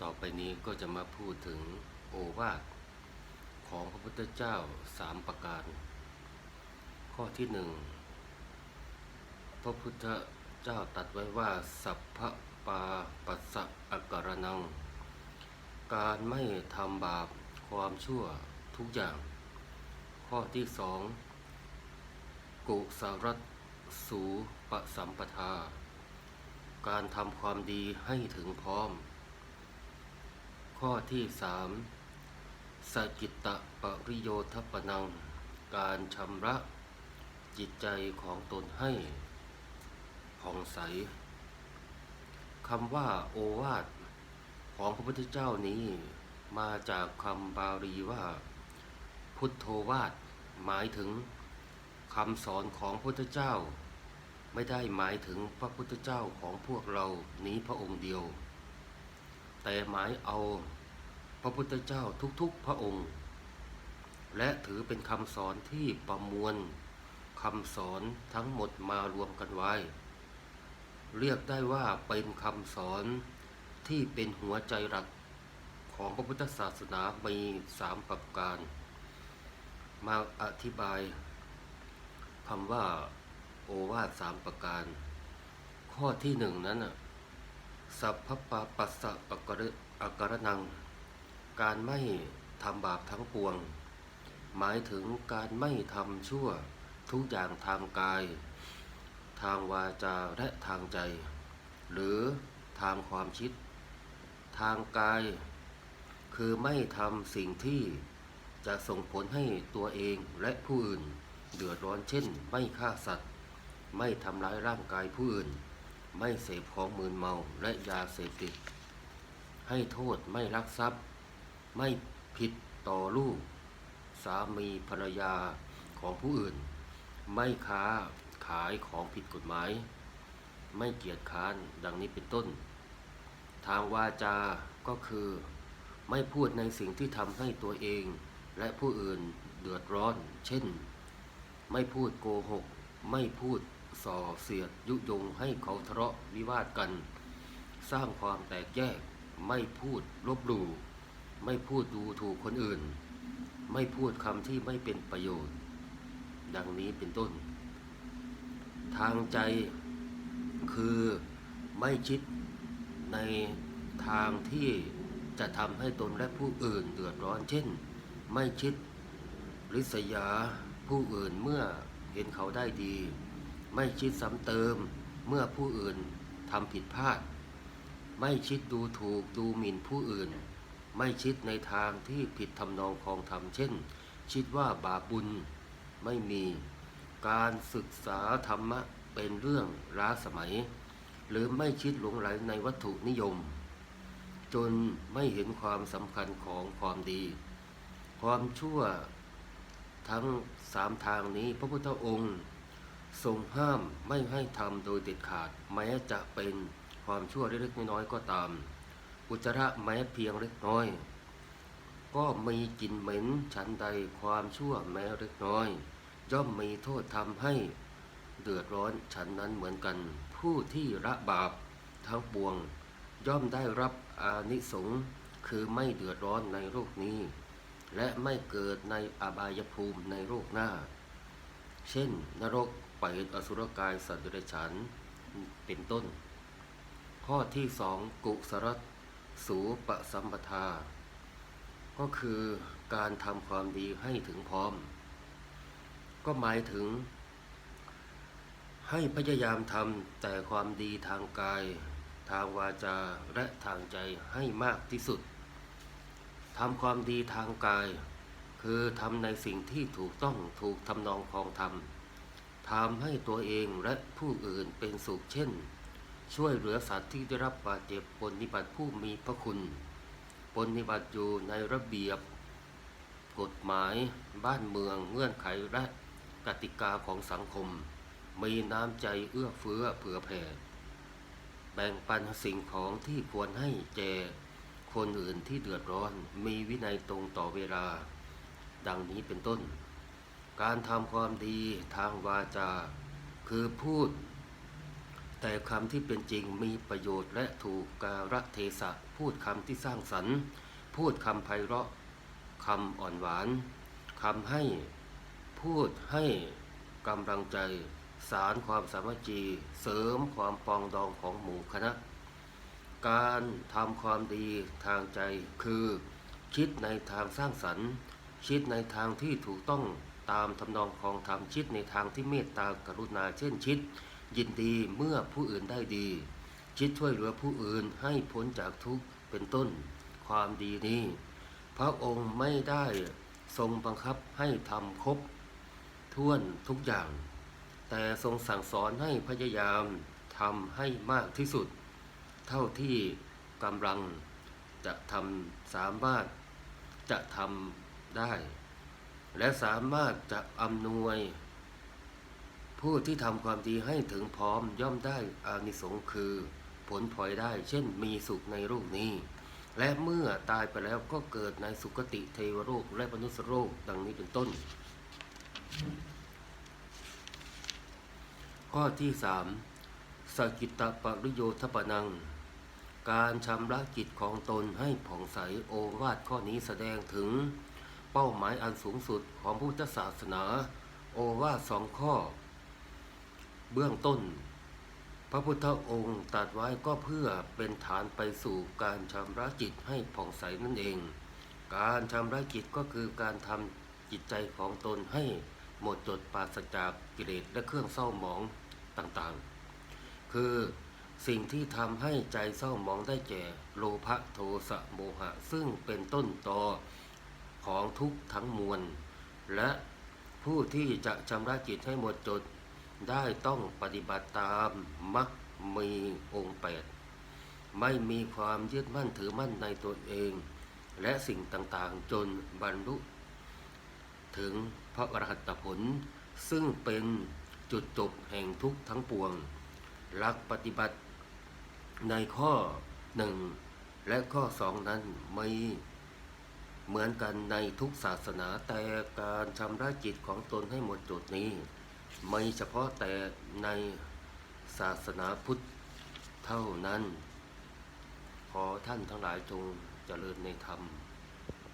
ต่อไปนี้ก็จะมาพูดถึงโอวาทของพระพุทธเจ้าสามประการ ข้อที่หนึ่งพระพุทธเจ้าตัดไว้ว่า สัพพปาปัสสะอาการนัง การไม่ทำบาปความชั่วทุกอย่าง ข้อที่สองกุสรัตสูปสัมปทา การทำความดีให้ถึงพร้อม ข้อที่สามสจิตตะปริโยทปนัง การชำระจิตใจของตนให้ผ่องใสคำว่าโอวาทของพระพุทธเจ้านี้มาจากคำบาลีว่า พุทโธวาทหมายถึงคำสอนของพระพุทธเจ้า ไม่ได้หมายถึงพระพุทธเจ้าของพวกเรานี้พระองค์เดียว แต่หมายเอาพระพุทธเจ้าทุกๆพระองค์ และถือเป็นคำสอนที่ประมวลคำสอนทั้งหมดมารวมกันไว้ เรียกได้ว่าเป็นคำสอนที่เป็นหัวใจหลักของพระพุทธศาสนามีสามประการ มาอธิบายคำว่า วาทสามประการ ข้อที่หนึ่งนั้นน่ะสัพพปะปัสสะปะกระอากรนัง การไม่ทำบาปทั้งปวง หมายถึงการไม่ทำชั่วทุกอย่างทางกาย ทางวาจาและทางใจ หรือทางความคิด ทางกาย คือไม่ทำสิ่งที่จะส่งผลให้ตัวเองและผู้อื่น เดือดร้อนเช่น ไม่ฆ่าสัตว์ ไม่ทำร้ายร่างกายผู้อื่น ไม่เสพของมืนเมาและยาเสพติด ให้โทษไม่ลักทรัพย์ ไม่ผิดต่อลูก สามีภรรยาของผู้อื่น ไม่ค้าขายของผิดกฎหมาย ไม่เกียจค้านดังนี้เป็นต้น ทางวาจาก็คือ ไม่พูดในสิ่งที่ทำให้ตัวเองและผู้อื่นเดือดร้อน เช่น ไม่พูดโกหก ไม่พูด ส่อเสียดยุยงให้เขาทะเลาะวิวาทกัน สร้างความแตกแยก ไม่พูดลบหลู่ไม่พูดดูถูกคนอื่น ไม่พูดคำที่ไม่เป็นประโยชน์ ดังนี้เป็นต้น ทางใจคือไม่คิดในทางที่จะทำให้ตนและผู้อื่นเดือดร้อนเช่น ไม่คิดริษยาผู้อื่นเมื่อเห็นเขาได้ดี ไม่คิดซ้ำเติมเมื่อผู้อื่นทำผิดพลาด ไม่คิดดูถูกดูหมิ่นผู้อื่น ไม่คิดในทางที่ผิดทำนองของธรรมเช่น คิดว่าบาปบุญไม่มี การศึกษาธรรมะเป็นเรื่องล้าสมัย หรือไม่คิดหลงไหลในวัตถุนิยม จนไม่เห็นความสำคัญของความดี ความชั่วทั้งสามทางนี้พระพุทธองค์ ทรงห้ามไม่ให้ทำโดยเด็ดขาด แม้จะเป็นความชั่วเล็กๆน้อยๆก็ตาม อุจจาระแม้เพียงเล็กน้อย ก็มีกลิ่นเหม็นฉันใดความชั่วแม้เล็กน้อย ย่อมมีโทษทำให้เดือดร้อนฉันนั้นเหมือนกัน ผู้ที่ละบาปทั้งปวง ย่อมได้รับอานิสงส์คือไม่เดือดร้อนในโลกนี้ และไม่เกิดในอบายภูมิในโลกหน้า เช่นนรก เปรตอสุรกายสัตว์เดรัจฉานเป็นต้น ข้อที่สองกุสรัตสูปสัมปทา ก็คือการทำความดีให้ถึงพร้อม ก็หมายถึง ให้พยายามทำแต่ความดีทางกาย ทางวาจาและทางใจให้มากที่สุดทำความดีทางกาย คือทำในสิ่งที่ถูกต้องถูกทำนองคองธรรม ทำให้ตัวเองและผู้อื่นเป็นสุขเช่น ช่วยเหลือสัตว์ที่ได้รับบาดเจ็บปนนิบัติผู้มีพระคุณปนนิบัติอยู่ในระเบียบ กฎหมายบ้านเมืองเงื่อนไขและกติกาของสังคม มีน้ำใจเอื้อเฟื้อเผื่อแผ่แบ่งปันสิ่งของที่ควรให้แก่คนอื่นที่เดือดร้อนมีวินัยตรงต่อเวลา ดังนี้เป็นต้น การทำความดีทางวาจา คือพูด แต่คำที่เป็นจริงมีประโยชน์และถูกกาลเทศะ พูดคำที่สร้างสรรค์ พูดคำไพเราะคำอ่อนหวานคำให้พูดให้กำลังใจ สารความสามัคคีเสริมความปองดองของหมู่คณะ การทำความดีทางใจคือ คิดในทางสร้างสรรค์ คิดในทางที่ถูกต้อง ตามทำนองของธรรมคิดในทางที่เมตตากรุณาเช่นคิด ยินดีเมื่อผู้อื่นได้ดีคิดช่วยเหลือผู้อื่นให้พ้นจากทุกข์เป็นต้น ความดีนี้ พระองค์ไม่ได้ทรงบังคับให้ทำครบท้วนทุกอย่าง แต่ทรงสั่งสอนให้พยายามทำให้มากที่สุด เท่าที่กำลังจะทำสามารถจะทำได้ และสามารถจะอำนวย ผู้ที่ทำความดีให้ถึงพร้อมย่อมได้อานิสงส์คือ ผลพลอยได้ เช่นมีสุขในโลกนี้ และเมื่อตายไปแล้วก็เกิดในสุคติเทวโลกและมนุษยโลกดังนี้เป็นต้น ข้อที่สามสกิตตปริโยทปนัง การชำระจิตของตนให้ผ่องใสโอวาทข้อนี้แสดงถึง เป้าหมายอันสูงสุดของพุทธศาสนา โอวาสองข้อ เบื้องต้น พระพุทธองค์ตรัสไว้ก็เพื่อเป็นฐานไปสู่การชำระจิตให้ผ่องใสนั่นเอง การชำระจิตก็คือการทำจิตใจของตนให้หมดจดปราศจากกิเลสและเครื่องเศร้าหมองต่างๆ คือสิ่งที่ทำให้ใจเศร้าหมองได้แก่โลภะโทสะโมหะ ซึ่งเป็นต้นตอ ของทุกทั้งมวล และผู้ที่จะชำระจิตให้หมดจดได้ต้องปฏิบัติตามมักมีองค์แปดไม่มีความยึดมั่นถือมั่นในตัวเอง และสิ่งต่างๆจนบรรลุถึงพระอรหัตผล ซึ่งเป็นจุดจบแห่งทุกทั้งปวงหลักปฏิบัติในข้อหนึ่งและข้อสองนั้นไม่ เหมือนกันในทุกศาสนาแต่การชำระจิตของตนให้หมดจดนี้ ไม่เฉพาะแต่ในศาสนาพุทธเท่านั้น ขอท่านทั้งหลายจงเจริญในธรรม